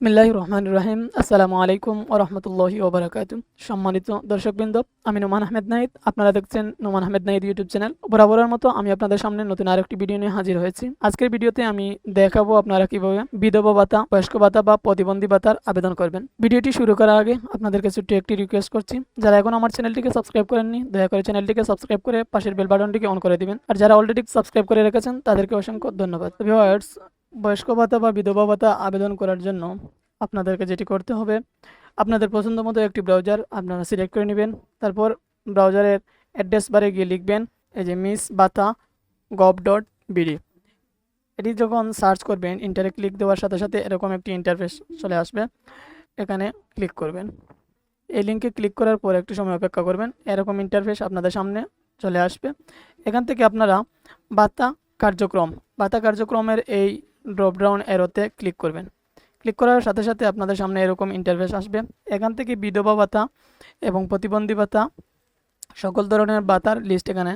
বিসমিল্লাহ রহমান রহিম আসসালামু আলাইকুম ও রহমতুল্লাহি ওবরাকাত। সম্মানিত দর্শকবৃন্দ, আমি নোমান আহমেদ নাইদ আপনারা দেখছেন নোমান আহমেদ নাইদ ইউটিউব চ্যানেল। বরাবরের মতো আমি আপনাদের সামনে নতুন আরেকটি ভিডিও নিয়ে হাজির হয়েছি। আজকের ভিডিওতে আমি দেখাবো আপনারা কীভাবে বিধবা ভাতা, বয়স্ক ভাতা বা প্রতিবন্ধী ভাতার আবেদন করবেন। ভিডিওটি শুরু করার আগে আপনাদের কাছে একটি রিকোয়েস্ট করছি। যারা এখন আমার চ্যানেলটিকে সাবস্ক্রাইব করেননি, দয়া করে চ্যানেলটিকে সাবস্ক্রাইব করে পাশের বেল বাটনটিকে অন করে দিবেন। আর যারা অলরেডি সাবস্ক্রাইব করে রেখেছেন, তাদেরকে অসংখ্য ধন্যবাদ। বয়স্ক ভাতা বা বিধবা ভাতা আবেদন করার জন্য আপনাদেরকে যেটি করতে হবে, আপনাদের পছন্দ মতো একটি ব্রাউজার আপনারা সিলেক্ট করে নেবেন। তারপর ব্রাউজারের অ্যাড্রেস বারে গিয়ে লিখবেন, এই যে মিস বাতা গভ ডট বিডি এটি যখন সার্চ করবেন ইন্টারে ক্লিক দেওয়ার সাথে সাথে এরকম একটি ইন্টারফেস চলে আসবে। এখানে ক্লিক করবেন। এই লিঙ্কে ক্লিক করার পর একটু সময় অপেক্ষা করবেন, এরকম ইন্টারফেস আপনাদের সামনে চলে আসবে। এখান থেকে আপনারা বাতা কার্যক্রম বাতা কার্যক্রমের এই ড্রপডাউন এরোতে ক্লিক করবেন। ক্লিক করার সাথে সাথে আপনাদের সামনে এরকম ইন্টারফেস আসবে। এখান থেকে বিধবা ভাতা এবং প্রতিবন্ধী ভাতা, সকল ধরনের ভাতার লিস্ট এখানে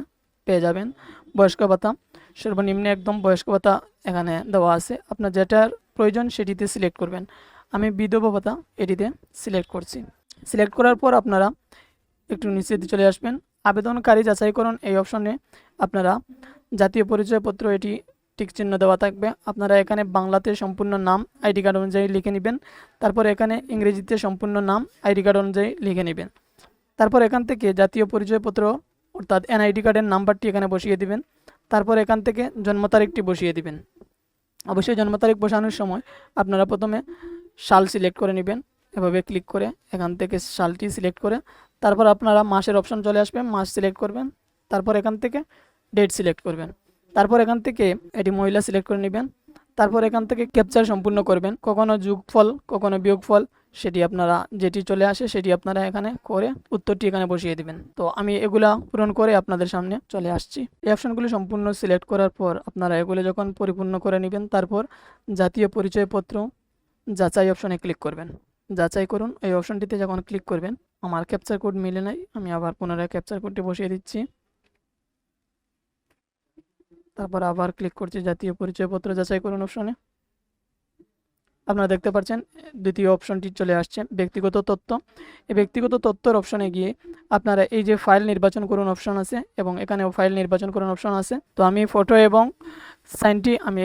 পেয়ে যাবেন। বয়স্ক ভাতা, সর্বনিম্ন একদম বয়স্ক ভাতা এখানে দেওয়া আছে। আপনার যেটার প্রয়োজন সেটিতে সিলেক্ট করবেন। আমি বিধবা ভাতা এটিতে সিলেক্ট করছি। সিলেক্ট করার পর আপনারা একটু নিচে চলে আসবেন। আবেদনকারী যাচাইকরণ এই অপশনে আপনারা জাতীয় পরিচয়পত্র এটি টিক চিহ্ন দেওয়া থাকবে। আপনারা এখানে বাংলাতে সম্পূর্ণ নাম, আইডি কার্ড অনুযায়ী লিখে নেবেন। তারপর এখানে ইংরেজিতে সম্পূর্ণ নাম, আইডি কার্ড অনুযায়ী লিখে নেবেন। তারপর এখান থেকে জাতীয় পরিচয়পত্র, অর্থাৎ এনআইডি কার্ডের নাম্বারটি এখানে বসিয়ে দিবেন। তারপর এখান থেকে জন্ম তারিখটি বসিয়ে দিবেন। অবশ্যই জন্ম তারিখ বসানোর সময় আপনারা প্রথমে সাল সিলেক্ট করে নেবেন। এভাবে ক্লিক করে এখান থেকে সালটি সিলেক্ট করে তারপর আপনারা মাসের অপশন চলে আসবে, মাস সিলেক্ট করবেন। তারপর এখান থেকে ডেট সিলেক্ট করবেন। তারপর এখান থেকে এটি মহিলা সিলেক্ট করে নেবেন। তারপর এখান থেকে ক্যাপচার সম্পূর্ণ করবেন। কখনো যোগফল, কখনো বিয়োগফল, সেটি আপনারা যেটি চলে আসে সেটি আপনারা এখানে করে উত্তরটি এখানে বসিয়ে দিবেন। তো আমি এগুলা পূরণ করে আপনাদের সামনে চলে আসছি। এই অপশনগুলি সম্পূর্ণ সিলেক্ট করার পর আপনারা এগুলো যখন পরিপূর্ণ করে নেবেন, তারপর জাতীয় পরিচয়পত্র যাচাই অপশনে ক্লিক করবেন। যাচাই করুন, এই অপশনটিতে যখন ক্লিক করবেন, আমার ক্যাপচার কোড মিলে নাই, আমি আবার পুনরায় ক্যাপচার কোডটি বসিয়ে দিচ্ছি। তারপর আবার ক্লিক করছি জাতীয় পরিচয়পত্র যাচাই করুন অপশনে আপনারা দেখতে পাচ্ছেন দ্বিতীয় অপশনটি চলে আসছে, ব্যক্তিগত তথ্য। এই ব্যক্তিগত তথ্যর অপশনে গিয়ে আপনারা এই যে ফাইল নির্বাচন করুন অপশন আছে এবং এখানেও ফাইল নির্বাচন করুন অপশন আছে। তো আমি ফটো এবং সাইনটি আমি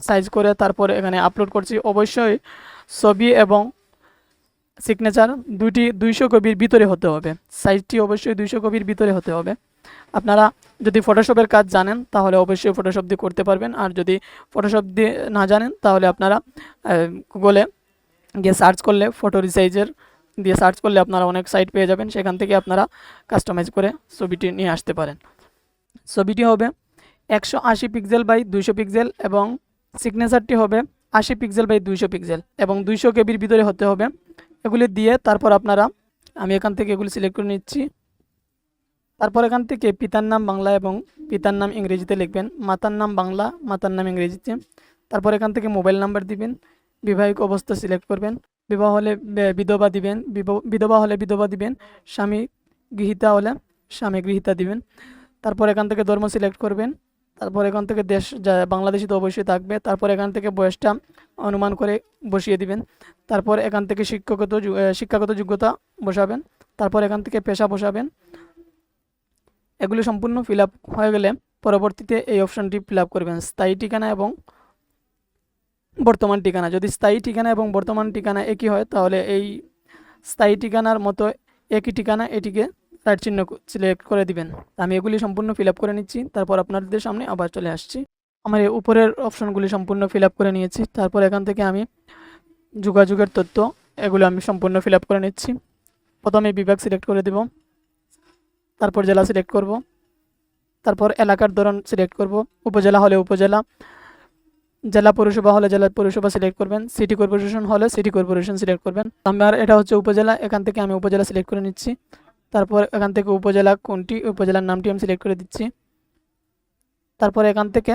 সাইজ করে তারপর এখানে আপলোড করছি। অবশ্যই ছবি এবং সিগনেচার দুইটি, দুইশো কপির ভিতরে হতে হবে। সাইজটি অবশ্যই দুইশো কপির ভিতরে হতে হবে। আপনারা যদি ফটোশপের কাজ জানেন, তাহলে অবশ্যই ফটোশপ দিয়ে করতে পারবেন। আর যদি ফটোশপ দিয়ে না জানেন, তাহলে আপনারা গুগলে গিয়ে সার্চ করলে ফটো রিসাইজের দিয়ে সার্চ করলে আপনারা অনেক সাইট পেয়ে যাবেন। সেখান থেকে আপনারা কাস্টমাইজ করে ছবিটি নিয়ে আসতে পারেন। ছবিটি হবে একশো আশি পিক্সেল বাই দুইশো পিক্সেল এবং সিগনেচারটি হবে আশি পিক্সেল বাই দুইশো পিক্সেল এবং দুইশো কেবির ভিতরে হতে হবে। এগুলি দিয়ে তারপর আপনারা, আমি এখান থেকে এগুলি সিলেক্ট করে নিচ্ছি। তারপর এখান থেকে পিতার নাম বাংলা এবং পিতার নাম ইংরেজিতে লিখবেন। মাতার নাম বাংলা, মাতার নাম ইংরেজিতে। তারপর এখান থেকে মোবাইল নাম্বার দিবেন। বিবাহিক অবস্থা সিলেক্ট করবেন। বিবাহ হলে বিধবা দিবেন। বিধবা হলে বিধবা দিবেন। স্বামী গৃহীতা হলে স্বামী গৃহীতা দিবেন। তারপর এখান থেকে ধর্ম সিলেক্ট করবেন। তারপর এখান থেকে দেশ যা, বাংলাদেশি তো অবশ্যই থাকবে। তারপর এখান থেকে বয়সটা অনুমান করে বসিয়ে দিবেন। তারপর এখান থেকে শিক্ষাগত শিক্ষাগত যোগ্যতা বসাবেন। তারপর এখান থেকে পেশা বসাবেন। এগুলি সম্পূর্ণ ফিল হয়ে গেলে পরবর্তীতে এই অপশানটি ফিল করবেন স্থায়ী ঠিকানা এবং বর্তমান ঠিকানা। যদি স্থায়ী ঠিকানা এবং বর্তমান ঠিকানা একই হয়, তাহলে এই স্থায়ী ঠিকানার মতো একই ঠিকানা এটিকে রাইট চিহ্ন সিলেক্ট করে দিবেন। আমি এগুলি সম্পূর্ণ ফিল করে নিচ্ছি, তারপর আপনাদের সামনে আবার চলে আসছি। আমার এই উপরের অপশনগুলি সম্পূর্ণ ফিল করে নিয়েছি, তারপর এখান থেকে আমি যোগাযোগের তথ্য এগুলো আমি সম্পূর্ণ ফিল করে নিচ্ছি। প্রথমে বিভাগ সিলেক্ট করে দেব। তারপর জেলা সিলেক্ট করব। তারপর এলাকার ধরন সিলেক্ট করব। উপজেলা হলে উপজেলা, জেলা পৌরসভা হলে জেলা পৌরসভা সিলেক্ট করবেন। সিটি কর্পোরেশন হলে সিটি কর্পোরেশন সিলেক্ট করবেন। আমার এটা হচ্ছে উপজেলা, এখান থেকে আমি উপজেলা সিলেক্ট করে নিচ্ছি। তারপর এখান থেকে উপজেলা কোনটি, উপজেলার নামটি আমি সিলেক্ট করে দিচ্ছি। তারপর এখান থেকে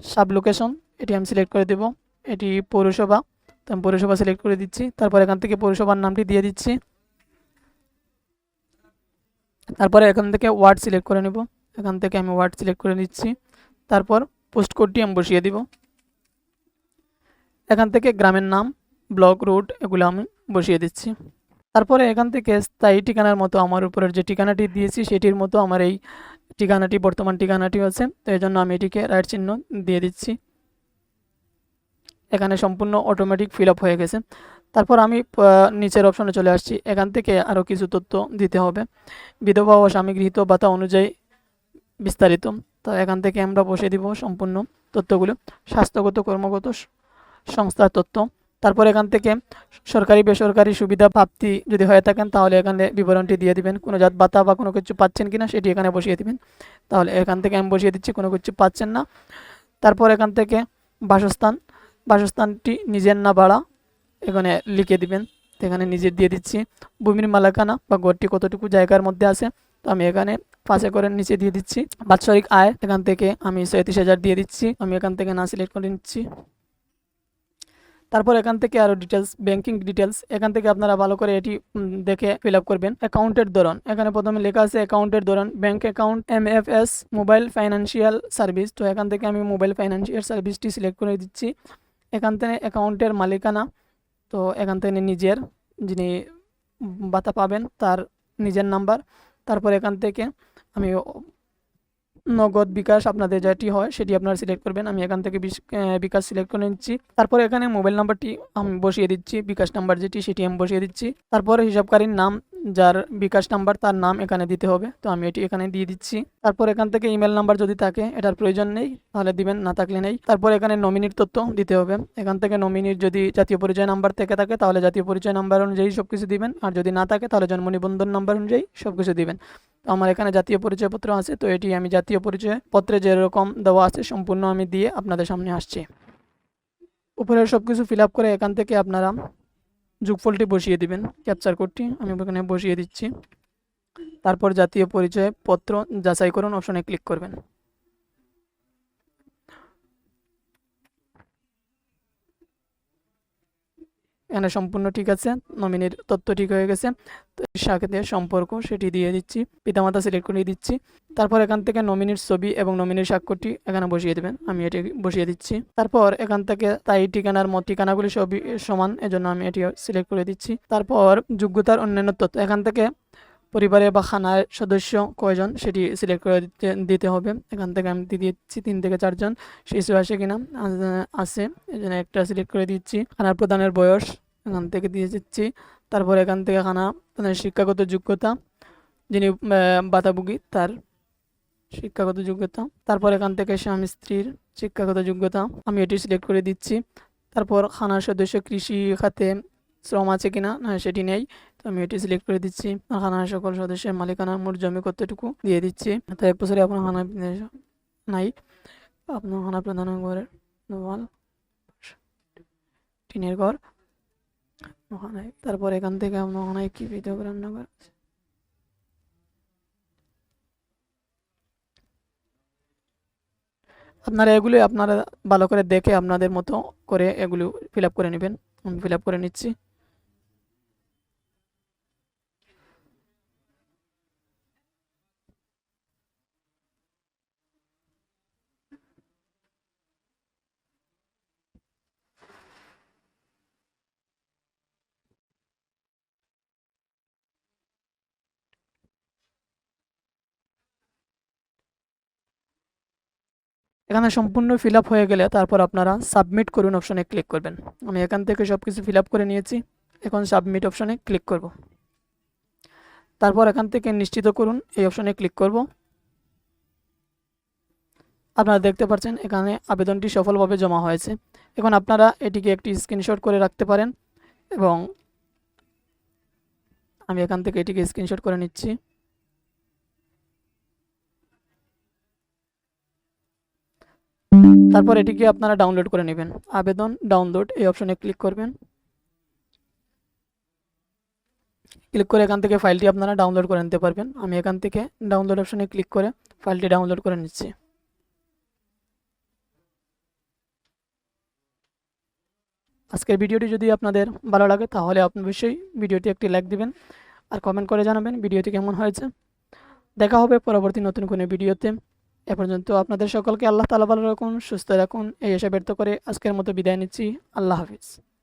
সাব লোকেশন এটি আমি সিলেক্ট করে দেব। এটি পৌরসভা, তো আমি পৌরসভা সিলেক্ট করে দিচ্ছি। তারপর এখান থেকে পৌরসভার নামটি দিয়ে দিচ্ছি। তারপরে এখান থেকে ওয়ার্ড সিলেক্ট করে নেব। এখান থেকে আমি ওয়ার্ড সিলেক্ট করে নিচ্ছি। তারপর পোস্ট কোডটি আমি বসিয়ে দিব। এখান থেকে গ্রামের নাম ব্লক রুট এগুলো আমি বসিয়ে দিচ্ছি। তারপরে এখান থেকে স্থায়ী ঠিকানার মতো আমার উপরের যে ঠিকানাটি দিয়েছি, সেটির মতো আমার এই ঠিকানাটি, বর্তমান ঠিকানাটি আছে। তো এই জন্য আমি এটিকে রাইট চিহ্ন দিয়ে দিচ্ছি। এখানে সম্পূর্ণ অটোমেটিক ফিল আপ হয়ে গেছে। তারপর আমি নিচের অপশনে চলে আসছি। এখান থেকে আরও কিছু তথ্য দিতে হবে। বিধবা ও স্বামী গৃহীত ভাতা অনুযায়ী বিস্তারিত। তো এখান থেকে আমরা বসে দিব সম্পূর্ণ তথ্যগুলো। স্বাস্থ্যগত, কর্মগত সংস্থার তথ্য। তারপর এখান থেকে সরকারি, বেসরকারি সুবিধা প্রাপ্তি যদি হয়ে থাকেন, তাহলে এখানে বিবরণটি দিয়ে দিবেন। কোনো জাত, ভাতা বা কোনো কিছু পাচ্ছেন কিনা সেটি এখানে বসিয়ে দিবেন। তাহলে এখান থেকে আমি বসিয়ে দিচ্ছি, কোনো কিছু পাচ্ছেন না। তারপর এখান থেকে বাসস্থান। বাসস্থানটি নিজের না ভাড়া। এখানে লিখে দিবেন। এখানে নিজে দিয়ে দিচ্ছি। ভূমির মালাকানা বা ঘরটি কতটুকু জায়গার মধ্যে আছে, তো আমি এখানে পাশে করে নিচে দিয়ে দিচ্ছি। বাৎসরিক আয় এখান থেকে আমি ছয়ত্রিশ হাজার দিয়ে দিচ্ছি। আমি এখান থেকে না সিলেক্ট করে নিচ্ছি। তারপর এখান থেকে আরও ডিটেলস ব্যাংকিং ডিটেলস এখান থেকে আপনারা ভালো করে এটি দেখে ফিল করবেন। অ্যাকাউন্টের ধরন, এখানে প্রথমে লেখা আছে অ্যাকাউন্টের ধরন bank account M F S mobile financial service তো এখান থেকে আমি মোবাইল ফাইন্যান্সিয়াল সার্ভিসটি সিলেক্ট করে দিচ্ছি। এখান থেকে অ্যাকাউন্টের মালিকানা তো এখান থেকে নিজের যিনি ভাতা পাবেন তার নিজের নাম্বার। তারপর এখান থেকে আমি নগদ বিকাশ আপনাদের যেটি হয় সেটি আপনারা সিলেক্ট করবেন। আমি এখান থেকে বিকাশ সিলেক্ট করে নিচ্ছি। তারপর এখানে মোবাইল নাম্বারটি আমি বসিয়ে দিচ্ছি। বিকাশ নাম্বার যেটি সেটি আমি বসিয়ে দিচ্ছি। তারপর হিসাবকারীর নাম যার বিকাশ নাম্বার তার নাম এখানে দিতে হবে। তো আমি এটি এখানে দিয়ে দিচ্ছি। তারপর এখান থেকে ইমেল নাম্বার যদি থাকে, এটার প্রয়োজন নেই, তাহলে দিবেন, না থাকলে নেই। তারপর এখানে নমিনির তথ্য দিতে হবে। এখান থেকে নমিনির যদি জাতীয় পরিচয় নাম্বার থেকে থাকে, তাহলে জাতীয় পরিচয় নাম্বার অনুযায়ী সব কিছু দিবেন। আর যদি না থাকে, তাহলে জন্ম নিবন্ধন নাম্বার অনুযায়ী সব কিছু দিবেন। তো আমার এখানে জাতীয় পরিচয়পত্র আছে, তো এটি আমি জাতীয় পরিচয় পত্রে যেরকম দেওয়া আছে, সম্পূর্ণ আমি দিয়ে আপনাদের সামনে আসছি। উপরের সব কিছু ফিল করে এখান থেকে আপনারা যোগফলটি বসিয়ে দিবেন ক্যাপচার কোডটি আমি ওখানে বসিয়ে দিচ্ছি। তারপর জাতীয় পরিচয় পত্র যাচাই করুন অপশনে ক্লিক করবেন। এখানে সম্পূর্ণ ঠিক আছে, নমিনির তথ্য ঠিক হয়ে গেছে। সাথে সম্পর্ক সেটি দিয়ে দিচ্ছি, পিতামাতা সিলেক্ট করে দিচ্ছি। তারপর এখান থেকে নমিনির ছবি এবং নমিনির স্বাক্ষরটি এখানে বসিয়ে দেবেন, আমি এটি বসিয়ে দিচ্ছি। তারপর এখান থেকে তাই ঠিকানার মত ঠিকানাগুলি সবই সমান, এজন্য আমি এটি সিলেক্ট করে দিচ্ছি। তারপর যোগ্যতার অন্যান্য তথ্য, এখান থেকে পরিবারে বা খানার সদস্য কয়জন সেটি সিলেক্ট করে দিতে দিতে হবে। এখান থেকে আমি দিয়ে দিচ্ছি তিন থেকে চারজন শিশু আসে কিনা আছে জন্য একটা সিলেক্ট করে দিচ্ছি। খানার প্রদানের বয়স এখান থেকে দিয়ে দিচ্ছি তারপর এখান থেকে খানা প্রদানের শিক্ষাগত যোগ্যতা, যিনি বাতাভোগী তার শিক্ষাগত যোগ্যতা। তারপর এখান থেকে স্বামী স্ত্রীর শিক্ষাগত যোগ্যতা, আমি এটি সিলেক্ট করে দিচ্ছি। তারপর খানার সদস্য কৃষি খাতে শ্রম আছে কিনা, না, সেটি নেই, তো আমি এটি সিলেক্ট করে দিচ্ছি। খানার সকল সদস্যের মালিকানা মোট জমি কতটুকু, দিয়ে দিচ্ছি। তো এক বছরে আপনার খানা নাই। আপনার খানা প্রধান ঘরের টিনের ঘর। ওখানে, তারপর এখান থেকে আমরা ওখানে কি ভিডিও রান্নাঘর আছে আপনারা এগুলো আপনারা ভালো করে দেখে আপনাদের মতো করে এগুলো ফিল করে নেবেন। আমি ফিল করে নিচ্ছি। এখানে সম্পূর্ণ ফিল হয়ে গেলে তারপর আপনারা সাবমিট করুন অপশনে ক্লিক করবেন। আমি এখান থেকে সব কিছু ফিল করে নিয়েছি। এখন সাবমিট অপশনে ক্লিক করব। তারপর এখান থেকে নিশ্চিত করুন, এই অপশনে ক্লিক করব। আপনারা দেখতে পাচ্ছেন এখানে আবেদনটি সফলভাবে জমা হয়েছে। এখন আপনারা এটিকে একটি স্ক্রিনশট করে রাখতে পারেন এবং আমি এখান থেকে এটিকে স্ক্রিনশট করে নিচ্ছি। তারপর এটিকে আপনারা ডাউনলোড করে নেবেন। আবেদন ডাউনলোড এই অপশনে ক্লিক করবেন। ক্লিক করে এখান থেকে ফাইলটি আপনারা ডাউনলোড করে নিতে পারবেন। আমি এখান থেকে ডাউনলোড অপশনে ক্লিক করে ফাইলটি ডাউনলোড করে নিচ্ছি। আজকের ভিডিওটি যদি আপনাদের ভালো লাগে, তাহলে আপনি অবশ্যই ভিডিওটি একটি লাইক দিবেন আর কমেন্ট করে জানাবেন ভিডিওটি কেমন হয়েছে। দেখা হবে পরবর্তী নতুন কোনো ভিডিওতে। এ পর্যন্ত আপনাদের সকলকে আল্লাহ তালা ভালো রাখুন, সুস্থ রাখুন। এই আশা ব্যর্থ করে আজকের মতো বিদায় নিচ্ছি। আল্লাহ হাফিজ।